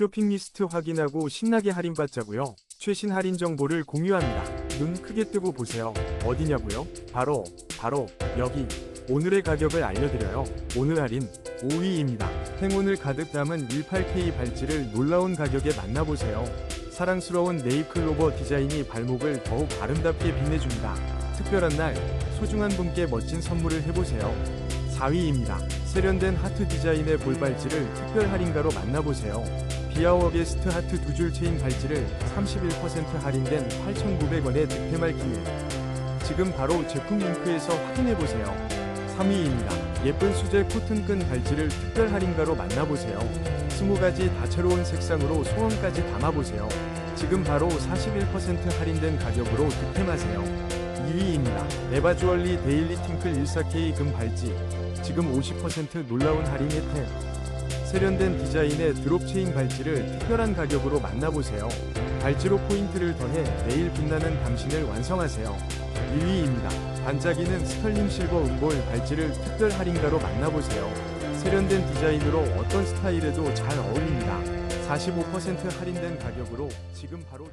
쇼핑 리스트 확인하고 신나게 할인받자고요. 최신 할인 정보를 공유합니다. 눈 크게 뜨고 보세요. 어디냐고요? 바로 바로 여기. 오늘의 가격을 알려드려요. 오늘 할인 5위입니다. 행운을 가득 담은 18K 발찌를 놀라운 가격에 만나보세요. 사랑스러운 네잎클로버 디자인이 발목을 더욱 아름답게 빛내줍니다. 특별한 날 소중한 분께 멋진 선물을 해보세요. 4위입니다. 세련된 하트 디자인의 볼발찌를 특별 할인가로 만나보세요. 비아워 게스트 하트 두 줄 체인 발찌를 31% 할인된 8,900원에 득템할 기회. 지금 바로 제품 링크에서 확인해보세요. 3위입니다. 예쁜 수제 코튼끈 발찌를 특별 할인가로 만나보세요. 20가지 다채로운 색상으로 소원까지 담아보세요. 지금 바로 41% 할인된 가격으로 득템하세요. 2위입니다. 에바주얼리 데일리 팅클 14K 금 발찌. 지금 50% 놀라운 할인 혜택. 세련된 디자인의 드롭체인 발찌를 특별한 가격으로 만나보세요. 발찌로 포인트를 더해 매일 빛나는 당신을 완성하세요. 1위입니다. 반짝이는 스털링 실버 은볼 발찌를 특별 할인가로 만나보세요. 세련된 디자인으로 어떤 스타일에도 잘 어울립니다. 45% 할인된 가격으로 지금 바로